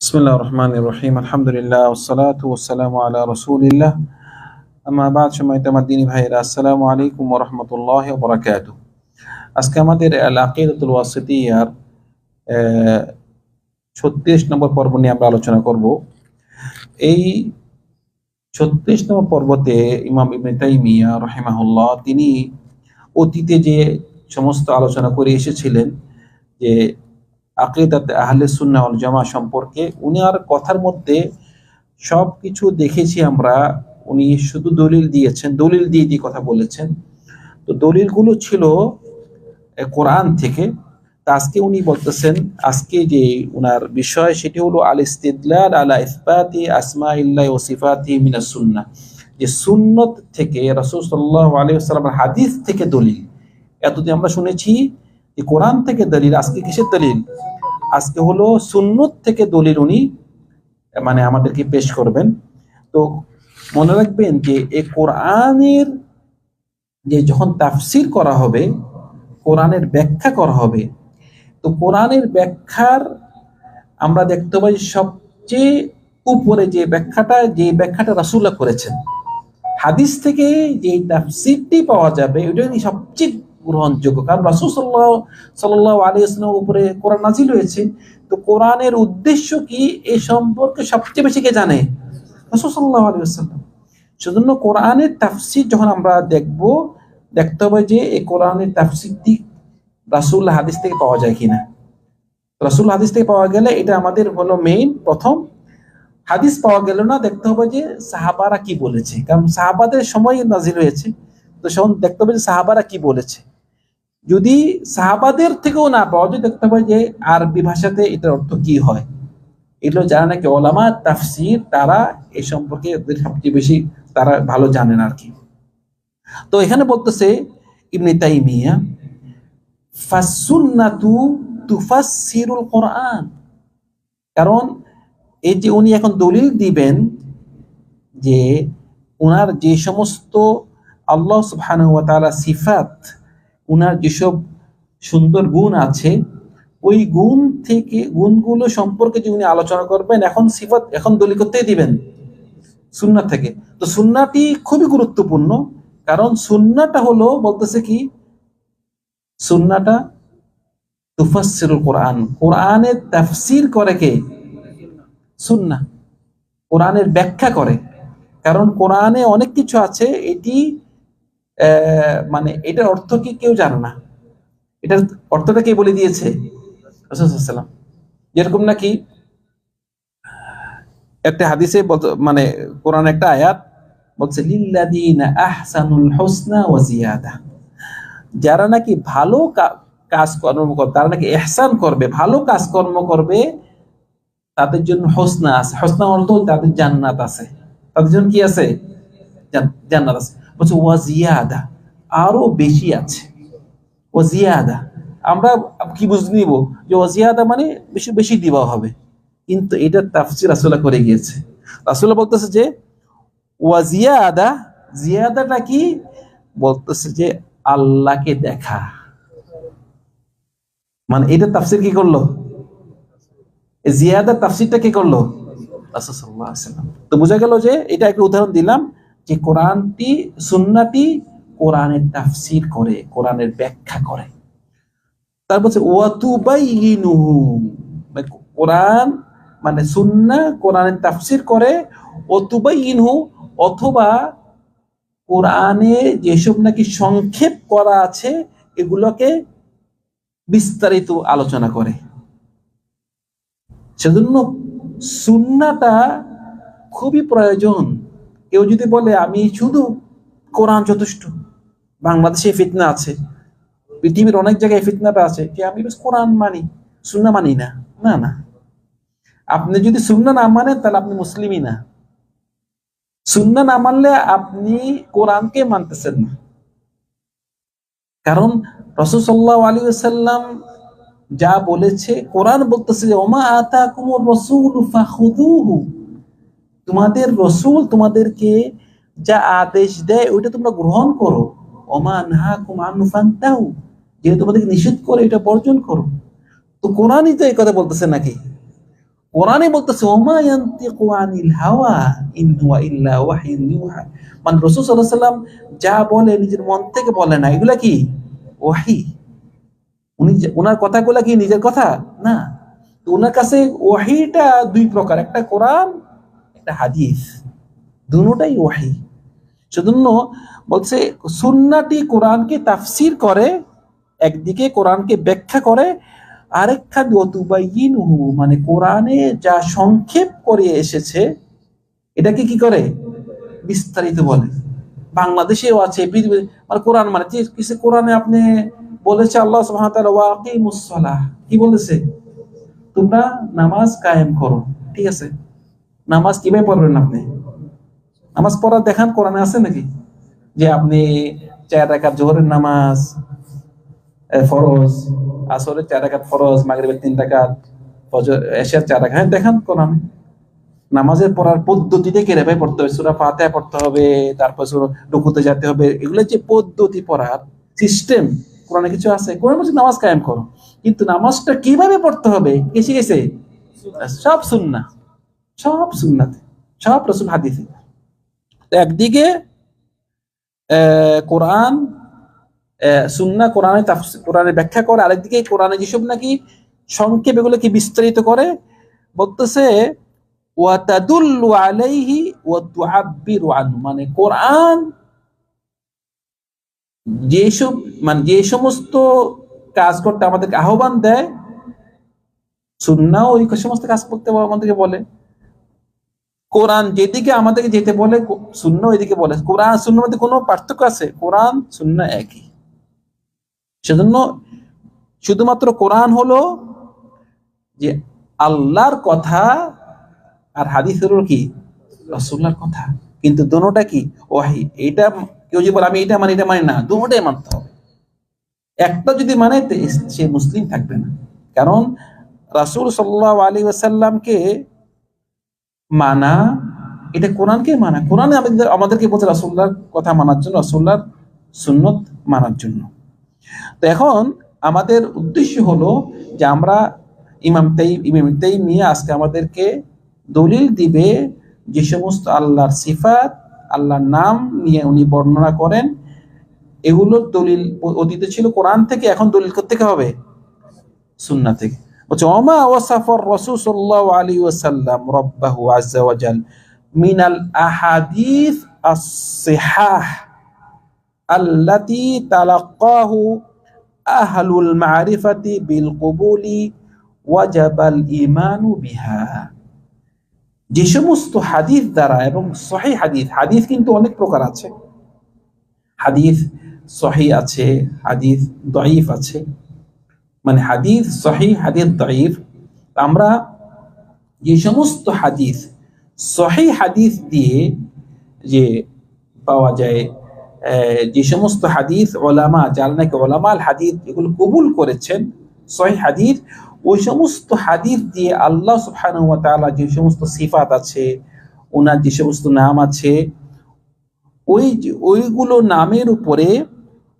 বিসমিল্লাহ রহমান রহিম আলহামদুলিল্লাহ ওসালাত ওসালাম আল্লাহ রসুলিল্লাহ আমার বাদ সময় তোমার দিনী ভাইরা আসসালামু আলাইকুম রহমতুল্লাহ বরাকাত আজকে আমাদের আকিদাতুল ওয়াসিতিয়ার ছত্রিশ নম্বর পর্ব নিয়ে আমরা আলোচনা করব এই ছত্রিশ নম্বর পর্বতে ইমাম ইবনে তাইমিয়া রহেমাহুল্লাহ তিনি অতীতে যে সমস্ত আলোচনা করে এসেছিলেন যে আকিদাতে আহলে সুন্নাহ ওয়াল জামা সম্পর্কে উনার কথার মধ্যে সব কিছু দেখেছি আমরা। উনি শুধু দলিল দিয়েছেন, দলিল দিয়ে দিয়ে কথা বলেছেন। তো দলিলগুলো ছিল কোরআন থেকে। তা আজকে উনি বলতেছেন, আজকে যে উনার বিষয় সেটি হলো আল ইস্তিদলাল আলা ইসবাতি আসমা ইল্লাহ ও সিফাতি মিনাস সুন্নাহ। যে সুন্নত থেকে রাসূল সাল্লাল্লাহু আলাইহি হাদিস থেকে দলিল। এতদিন আমরা শুনেছি যে কোরআন থেকে দলিল, আজকে কিসের দলিল? আজকে হলো সুন্নত থেকে দলিল উনি মানে আমাদেরকে পেশ করবেন। তো মনে রাখবেন যে এই কোরআনের যে যখন তাফসির করা হবে, কোরআনের ব্যাখ্যা করা হবে, তো কোরআনের ব্যাখ্যার আমরা দেখতে পাই সবচেয়ে উপরে যে ব্যাখ্যাটা যে ব্যাখ্যাটা রাসূলুল্লাহ করেছেন। হাদিস থেকে যে তাফসিরটি পাওয়া যাবে ওইটাই সবচেয়ে গ্রহণযোগ্য। কারণ রাসূল সাল্লাল্লাহু সাল্লাল্লাহু আলাইহি ওয়াসাল্লাম উপরে কোরআন নাজিল হয়েছে। তো কোরআনের উদ্দেশ্য কি? এই সম্পর্কে সবচেয়ে বেশি কে জানে? রাসূল সাল্লাল্লাহু আলাইহি ওয়াসাল্লাম। সেজন্য কোরআনের তাফসির যখন আমরা দেখব, দেখতে হবে যে এই কোরআনের তাফসিরটি রাসূল হাদিস থেকে পাওয়া যায় কিনা। রাসূল হাদিস থেকে পাওয়া গেলে এটা আমাদের হলো মেইন প্রথম। হাদিস পাওয়া গেল না, দেখতে হবে যে সাহাবারা কি বলেছে। কারণ সাহাবাদের সময় নাজিল হয়েছে। তো সেখন দেখতে হবে যে সাহাবারা কি বলেছে। যদি সাহাবাদের থেকেও না পাওয়া যায় দেখতে হবে যে আরবি ভাষাতে এটার অর্থ কি হয়? এগুলো যারা নাকি ওলামা, তাফসির, তারা এ সম্পর্কে ওদের সবচেয়ে বেশি তারা ভালো জানেন আর কি তো এখানে বলতেছে ইবনে তাইমিয়া ফাসুন্নাতু তুফাসসিরুল কোরআন। কারণ এই যে উনি এখন দলিল দিবেন যে উনার যে সমস্ত আল্লাহ সুবহানাহু ওয়া তাআলা সিফাত উনার যেসব সুন্দর গুণ আছে, ওই গুণ থেকে, গুণগুলো সম্পর্কে যে উনি আলোচনা করবেন, এখন সিফাত, এখন দলিল করতেই দিবেন সুন্নাত থেকে। তো সুন্নাটি খুবই গুরুত্বপূর্ণ, কারণ সুন্নাটা হলো বলতেছে কি সুন্নাটা তুফাসসিরুল কোরআন। কোরআনের তাফসির করে কে? সুন্না। কোরআনের ব্যাখ্যা করে। কারণ কোরআনে অনেক কিছু আছে, এটি মানে এটার অর্থ কি কেউ জানে না? এটার অর্থটা কে বলে দিয়েছে? রাসূলুল্লাহ যেরকম নাকি একটা হাদিসে মানে কোরআন একটা আয়াত বলছে যারা নাকি ভালো কাজকর্ম করবে তারা নাকি ইহসান করবে, ভালো কাজকর্ম করবে, তাদের জন্য হোসনা আছে। হোসনা অর্থ তাদের জান্নাত আছে। তাদের জন্য কি আছে? জান্নাত আছে। বলছে ওয়াজিয়াদা আরও বেশি আছে। ওয়াজিয়াদা আমরা কি বুঝে নিব যে ওয়াজিয়াদা মানে বেশি বেশি দিবা হবে। কিন্তু এটা তাফসির রাসূলুল্লাহ করে গিয়েছে। রাসূলুল্লাহ বলতেছে যে ওয়াজিয়াদা জিয়াদাটা কি? বলতেছে যে, আল্লাহকে দেখা। মানে এটা তাফসির কি করল? এই জিয়াদার তাফসিরটা কি করল। তো বোঝা গেল যে, এটা একটা উদাহরণ দিলাম। যে কোরআনটি সুন্নাটি কোরআনের তাফসির করে, কোরআনের ব্যাখ্যা করে। হচ্ছে ওয়াতুবাইনুহু মানে কোরআন মানে সুন্নাহ কোরআনের তাফসির করে ওতুবাইনহু অথবা কোরআনে যেসব নাকি সংক্ষেপ করা আছে, এগুলোকে বিস্তারিত আলোচনা করে। সেজন্য সুন্নাটা খুবই প্রয়োজন। কেউ যদি বলে, আমি শুধু কোরআন যথেষ্ট, বাংলাদেশে ফিতনা আছে, পৃথিবীর অনেক জায়গায় ফিতনাটা আছে, যে আমি কোরআন মানি, সুন্না মানি না। না না। আপনি যদি সুন্না না মানেন, তাহলে আপনি মুসলিমই না। সুন্না না মানলে আপনি কোরআনকে মানতেছেন না। কারণ রসুল সাল্লাহ আলী সাল্লাম যা বলেছে, কোরআন বলতেছে যে, ওমা আতা কুমর রসুল ফাখুদুহু তোমাদের রসুল তোমাদেরকে যা আদেশ দেয়, ওইটা তোমরা গ্রহণ করো। ওমা নাহা কুমান ফান্তাহু যে তোমাদেরকে নিষেধ করে এটা বর্জন করো। তো কোরআনই তো এই কথা বলতেছে নাকি? কোরআনে বলতেছে, ওমা ইয়ান্তিকু আনিল হাওয়া, ইন হুয়া ইল্লা মানে রাসূল সাল্লাল্লাহু ওয়াসাল্লাম যা বলে নিজের মন থেকে বলে না। এগুলা কি? ওয়াহি। উনি ওনার কথাগুলা কি নিজের কথা? না। তো ওনার কাছে ওয়াহিটা দুই প্রকার। একটা কোরআন একটা হাদিস দুটোটাই ওয়াহি। সেজন্য বলছে সুন্নাটি কোরআনকে তাফসির করে, একদিকে কোরআনকে ব্যাখ্যা করে আরেকটা অতুবাইনহু মানে কোরআনে যা সংক্ষেপ করে এসেছে, এটাকে কি করে? বিস্তারিত বলে। বাংলাদেশেও আছে মানে কোরআন মানে কিছু কোরআনে আপনি বলেছে আল্লাহ সুবহানাহু ওয়া তাআলা কি বলেছে? তোমরা নামাজ কায়েম করো, ঠিক আছে? নামাজ কীভাবে পড়বেন আপনি? নামাজ পড়া দেখান কোরআনে আছে নাকি? যে আপনি চার রাকাত জোহরের নামাজ ফরজ, আসরের চার রাকাত ফরজ, মাগরিবের তিন রাকাত, ফজর, এশার চার রাকাত। হ্যাঁ দেখান কোরআনে। নামাজের পড়ার পদ্ধতিতে কীভাবে পড়তে হবে? সূরা ফাতিহা পড়তে হবে, তারপর সূরা রুকুতে যেতে হবে। এগুলো যে পদ্ধতি পড়ার সিস্টেম, কোরআনে কিছু আছে? কোরআন বলছে নামাজ কায়েম করো। কিন্তু নামাজটা কীভাবে পড়তে হবে? কে শিখেছে সব সুন্নাহ। সব সুন্নাতে, সব রসুল হাদিসে। একদিকে কোরআন সুন্না কোরআনে কোরআনের ব্যাখ্যা করে, আরেকদিকে কোরআনে যেসব নাকি সংক্ষেপ এগুলোকে বিস্তারিত করে, বলতেছে মানে কোরআন যেসব মানে যে সমস্ত কাজ করতে আমাদেরকে আহ্বান দেয় সুন্নাহ ওই সমস্ত কাজ করতে আমাদেরকে বলে। কোরআন যেদিকে আমাদেরকে যেতে বলে শূন্য ওইদিকে বলে। কোরআন শূন্য মধ্যে কোনো পার্থক্য আছে? কোরআন, শূন্য, একই। সেজন্য শুধুমাত্র কোরআন হলো যে আল্লাহর কথা আর হাদিস হলো কি? রসুল্লাহর কথা। কিন্তু দোনোটা কি? ওয়াহি। এটা কেউ যদি বলে, আমি এটা মানি এটা মানি না দোনোটাই মানতে হবে। একটা যদি মানে সে মুসলিম থাকবে না। কারণ রাসূল সাল্লাহ আলাইহি ওয়াসাল্লামকে মানা, এটা কোরআনকে মানা। কোরআনে আমাদের, আমাদেরকে বলছে রাসূলুল্লাহর কথা মানার জন্য, রাসূলুল্লাহর সুন্নত মানার জন্য। তো এখন আমাদের উদ্দেশ্য হলো যে আমরা ইমাম তাই, ইমাম তাইমিয়া আজকে আমাদেরকে দলিল দিবে যে সমস্ত আল্লাহর সিফাত, আল্লাহর নাম নিয়ে উনি বর্ণনা করেন। এগুলোর দলিল অতীতে ছিল কোরআন থেকে, এখন দলিল থেকে হবে? সুন্নাহ থেকে। বলছে, ওমা ওয়াসাফার রাসূল সাল্লাল্লাহু আলাইহি ওয়াসাল্লাম রাব্বাহু ওয়া মিনাল আহাদিস as-sihah আল্লাতী তালাক্কাহু আহলুল মারিফাতি বিল কবুলি ওয়াজাবাল ঈমানু বিহা। যে সমস্ত হাদিস দ্বারা এবং সহি হাদিস হাদিস কিন্তু অনেক প্রকার আছে। হাদিস সহি আছে, হাদিস দঈফ আছে। মানে হাদিস সহি হাদিস দঈফ। আমরা যে সমস্ত হাদিস সহি হাদিস দিয়ে যে পাওয়া যায় যে সমস্ত হাদিস ওলামা, যারা নাকি ওলামাল হাদিস এগুলো কবুল করেছেন সহি হাদিস, ওই সমস্ত হাদিস দিয়ে আল্লাহ তাআলা যে সমস্ত সিফাত আছে ওনার যে সমস্ত নাম আছে, ওই ওইগুলো নামের উপরে,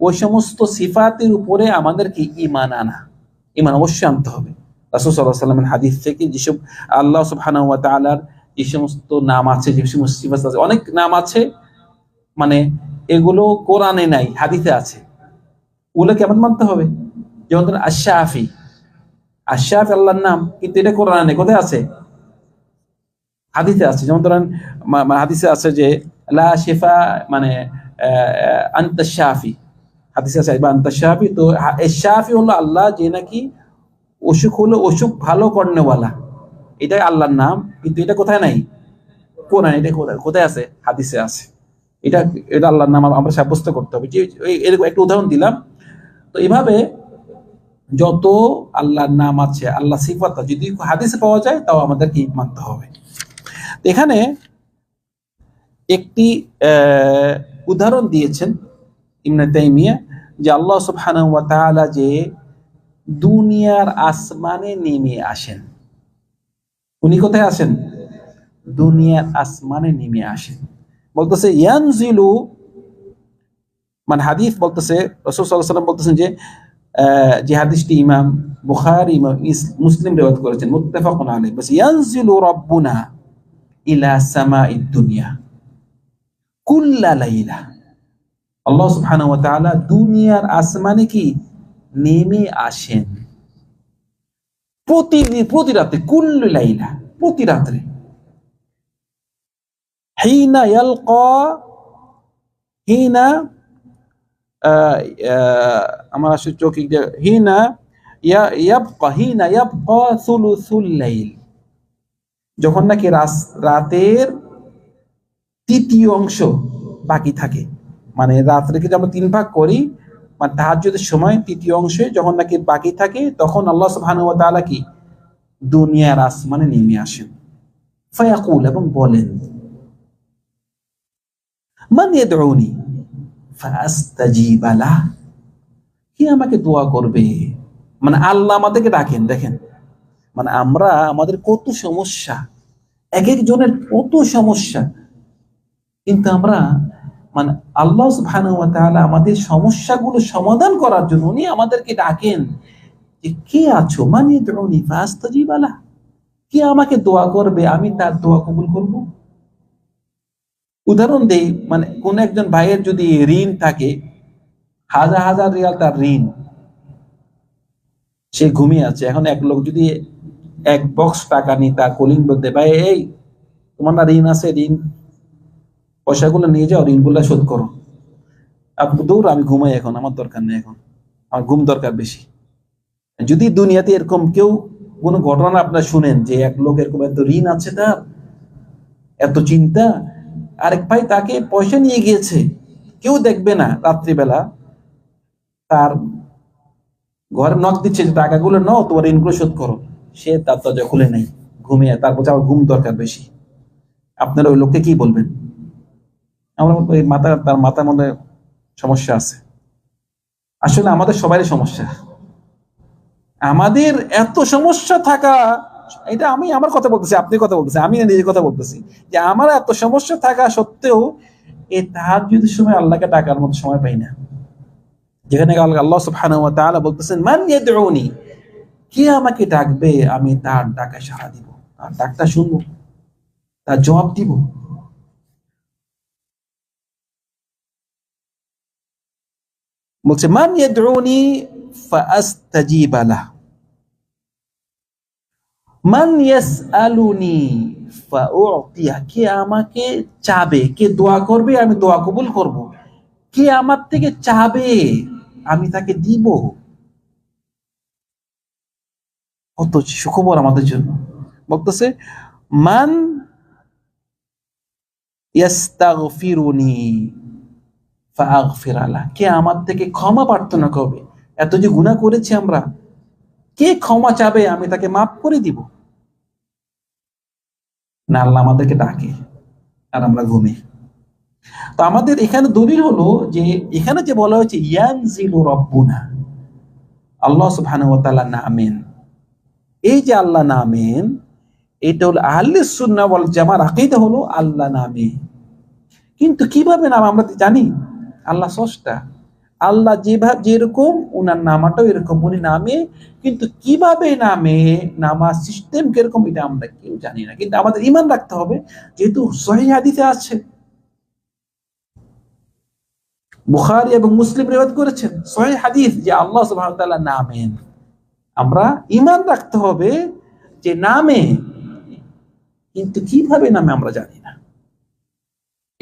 ওই সমস্ত সিফাতের উপরে আমাদেরকে ইমান আনা। ইমান অবশ্যই আনতে হবে। রাসূল আলাইহি সাল্লামের হাদিস থেকে যেসব আল্লাহ সুবহানাহু ওয়া তাআলার যে সমস্ত নাম আছে, যে সমস্ত আছে, অনেক নাম আছে মানে এগুলো কোরআনে নাই হাদিতে আছে। ওগুলো কেমন মানতে হবে? যেমন ধরেন আশাফি আশাফি আল্লাহর নাম, কিন্তু এটা কোরআনে নেই, কোথায় আছে? হাদিতে আছে। যেমন ধরেন হাদিসে আছে যে, লা শেফা মানে আন্তা শাফি। হাদিসে তো হা- এই শাফি হলো আল্লাহ যে নাকি অসুখ হলো অসুখ ভালো করনেওয়ালা। এটাই আল্লাহর নাম, কিন্তু এটা কোথায় নাই? কোরআন, এটা কোথায় কোথায় আছে? হাদিসে আছে। এটা এটা আল্লাহর নাম, আমরা সাব্যস্ত করতে হবে। এরকম একটা উদাহরণ দিলাম। তো এইভাবে যত আল্লাহর নাম আছে আল্লাহ সিফাত, যদি হাদিসে পাওয়া যায়, তাও আমাদেরকে মানতে হবে। এখানে একটি উদাহরণ দিয়েছেন ইমনে তাইমিয়া। যে আল্লাহ ওয়া যে দুনিয়ার আসমানে নেমে আসেন। উনি কোথায় আসেন? দুনিয়ার আসমানে নেমে আসেন। বলতেছে, ইয়ানজিলু মানে হাদিস বলতেছে, রসুল বলতেছেন যে যে হাদিসটি ইমাম বুখারী ইমাম মুসলিম রেওয়াত করেছেন, মুত্তাফাকুন আলাইহি। বাস ইয়ানজিলু রাব্বুনা ইলা সামাইদ দুনিয়া কুল্লা লাইলা। আল্লাহ তাআলা দুনিয়ার আসমানে কি নেমে আসেন? প্রতিদিন প্রতি রাতে, কুল্লু লাইলা, প্রতি রাত্রে। হিনা ইয়ালকা, হিনা আমার আসলে চোখে হিনা ইয়া- ইয়াবকা, হিনা ইয়াবকা সুলুসুল লাইল। যখন নাকি রাতের তৃতীয় অংশ বাকি থাকে মানে রাত্রে যদি আমরা তিন ভাগ করি মানে তাহাজ্জুদের সময় তৃতীয় অংশে যখন নাকি বাকি থাকে, তখন আল্লাহ সুবহানাহু ওয়া কি? দুনিয়ার আসমানে নেমে আসেন। ফায়াকুল এবং বলেন, মান ইয়াদউনি ফাআস্তাজিবা কে আমাকে দোয়া করবে? মানে আল্লাহ আমাদেরকে ডাকেন, দেখেন। মানে আমরা, আমাদের কত সমস্যা, এক একজনের কত সমস্যা। কিন্তু আমরা মানে আল্লাহ তাআলা আমাদের সমস্যাগুলো সমাধান করার জন্য উনি আমাদেরকে ডাকেন যে, কে আছো? মানে দুনি কে আমাকে দোয়া করবে? আমি তার দোয়া কবুল করব। উদাহরণ দেই মানে কোন একজন ভাইয়ের যদি ঋণ থাকে, হাজার হাজার রিয়াল তার ঋণ। সে ঘুমিয়ে আছে। এখন এক লোক যদি এক বক্স টাকা নিয়ে তার কলিং বলতে ভাই, এই তোমার না ঋণ আছে? ঋণ পয়সাগুলো নিয়ে যাও, ঋণগুলো শোধ করো। দৌড় আমি ঘুমাই এখন, আমার দরকার নেই এখন। আমার ঘুম দরকার বেশি। যদি দুনিয়াতে এরকম কেউ কোনো ঘটনা আপনার শুনেন যে এক লোক এরকম এত ঋণ আছে তার, এত চিন্তা, আরেক ভাই তাকে পয়সা নিয়ে গিয়েছে, কেউ দেখবে না রাত্রিবেলা, তার ঘরে নখ দিচ্ছে যে টাকাগুলো নাও, তোমার ঋণগুলো শোধ করো। সে তার দরজা খুলে নেই, ঘুমিয়ে তারপর আমার ঘুম দরকার বেশি। আপনারা ওই লোককে কি বলবেন? আমরা ওই মাথা, তার মাথার মধ্যে সমস্যা আছে। আসলে আমাদের সবারই সমস্যা। আমাদের এত সমস্যা থাকা, এটা আমি আমার কথা বলতেছি, আপনি কথা বলতেছি আমি নিজের কথা বলতেছি, যে আমার এত সমস্যা থাকা সত্ত্বেও এই তাহাজ্জুদের সময় আল্লাহকে ডাকার মতো সময় পাই না। যেখানে আল্লাহ সুবহানাহু বলতেছেন, মান ইয়াদউনি কে আমাকে ডাকবে, আমি তার ডাকা সাড়া দিব। তার ডাকটা শুনব, তার জবাব দিব। বলছে মান ইয়াদউনি মান ইয়াসআলুনি ফাউতিয়া কে আমাকে চাবে কে দোয়া করবে, আমি দোয়া কবুল করব। কে আমার থেকে চাবে, আমি তাকে দিব। কত সুখবর আমাদের জন্য। বলতেছে, মান ইয়াস্তাগফিরুনি কে আমার থেকে ক্ষমা প্রার্থনা করবে? এত যে গুনাহ করেছি আমরা, কে ক্ষমা চাবে? আমি তাকে মাফ করে দিব। না, আল্লাহ আমাদেরকে ডাকে আর আমরা ঘুমি। তো আমাদের এখানে দলিল হলো যে, এখানে যে বলা হয়েছে, ইয়ানজিলু রব্বুনা, আল্লাহ সুবহানাহু নামেন এই যে আল্লাহ নামেন এটা হলো আহলে সুন্নাহ ওয়াল জামার আকীদা হলো আল্লাহ নামে কিন্তু কীভাবে নাম আমরা জানি? আল্লাহ স্রষ্টা। আল্লাহ যেভাবে যেরকম উনার নামাটাও এরকম, উনি নামে, কিন্তু কীভাবে নামে নামা সিস্টেম কীরকম, এটা আমরা কেউ জানি না। কিন্তু আমাদের ইমান রাখতে হবে, যেহেতু সহি আছে। বুখারী এবং মুসলিম রেওয়াত করেছেন, সহি হাদিস যে আল্লাহ তাআলা নামেন। আমরা ইমান রাখতে হবে যে নামে, কিন্তু কীভাবে নামে আমরা জানি না।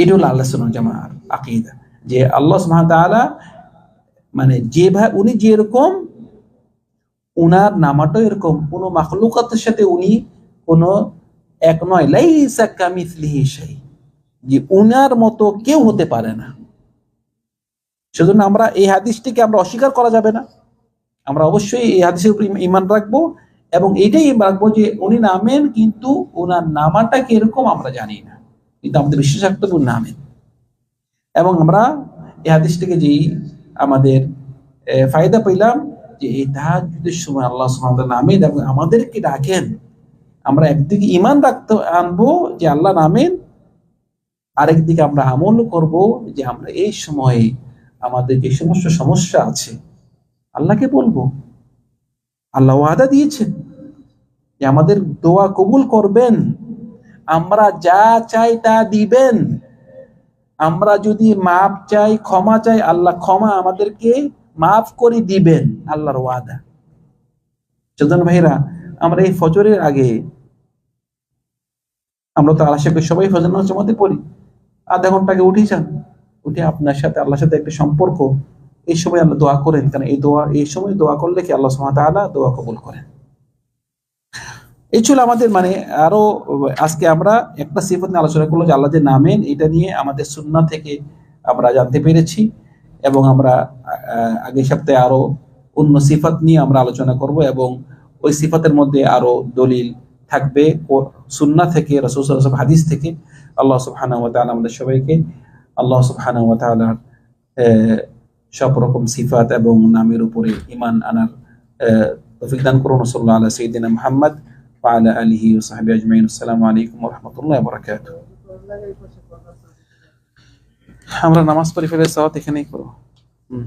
এটা হলো আল্লাহ জামার আকীদা। যে আল্লাহ সুবহানাহু তাআলা মানে যেভাবে উনি যেরকম উনার নামাটাও এরকম, কোন মাখলুকাতের সাথে উনি কোন এক নয়, লাইসা কামিসলিহি যে উনার মতো কেউ হতে পারে না। সেজন্য আমরা এই হাদিসটিকে আমরা অস্বীকার করা যাবে না। আমরা অবশ্যই এই হাদিসের উপর ইমান রাখব এবং এটাই রাখব যে উনি নামেন কিন্তু ওনার নামাটা কীরকম আমরা জানি না। কিন্তু আমাদের বিশ্বাস রাখতে নামেন। এবং আমরা এই হাদিস থেকে যেই আমাদের ফায়দা পেলাম যে এই তাহাজ্জুদের সময় আল্লাহ ওয়া নামেন এবং আমাদেরকে ডাকেন। আমরা একদিকে ইমান রাখতে আনব যে আল্লাহ নামেন, আরেকদিকে আমরা আমল করব যে আমরা এই সময়ে আমাদের যে সমস্ত সমস্যা আছে, আল্লাহকে বলব। আল্লাহ ওয়াদা দিয়েছেন যে আমাদের দোয়া কবুল করবেন, আমরা যা চাই তা দিবেন। আমরা যদি মাপ চাই, ক্ষমা চাই, আল্লাহ ক্ষমা আমাদেরকে মাফ করে দিবেন আল্লাহর ওয়াদা। চন্দন ভাইরা আমরা এই ফজরের আগে আমরা তো আল্লাহ সাহেবকে সবাই ফজর নামাজ জমাতে পড়ি। আধা ঘণ্টা আগে উঠে যান, উঠে আপনার সাথে, আল্লাহর সাথে একটা সম্পর্ক, এই সময় আল্লাহ দোয়া করেন। কারণ এই দোয়া, এই সময় দোয়া করলে কি আল্লাহ সুবহানাহু ওয়া তাআলা দোয়া কবুল করেন? এই ছিল আমাদের মানে আরও আজকে আমরা একটা সিফত নিয়ে আলোচনা করল যে আল্লাহ যে নামেন এটা নিয়ে আমাদের সুন্নাহ থেকে আমরা জানতে পেরেছি এবং আমরা আগের সপ্তাহে আরও অন্য সিফাত নিয়ে আমরা আলোচনা করব এবং ওই সিফাতের মধ্যে আরও দলিল থাকবে ও সুন্নাহ থেকে রাসূল হাদিস থেকে। আল্লাহ সুবহানাহু ওয়া আমাদের সবাইকে আল্লাহ সুবহানাহু ওয়া তাআলার সব রকম সিফাত এবং নামের উপরে ইমান আনার আহ, তৌফিক দান করুন। সাল্লাল্লাহু আলা সাইয়্যিদিনা মুহাম্মদ। ওয়া আলা আলিহি ওয়া সাহবিহি আজমাইন আসসালামু আলাইকুম ওয়া রাহমাতুল্লাহি ওয়া বারাকাতুহু আমরা নামাজ পড়ে ফেলে সাওয়াত এখানেই করব হুম।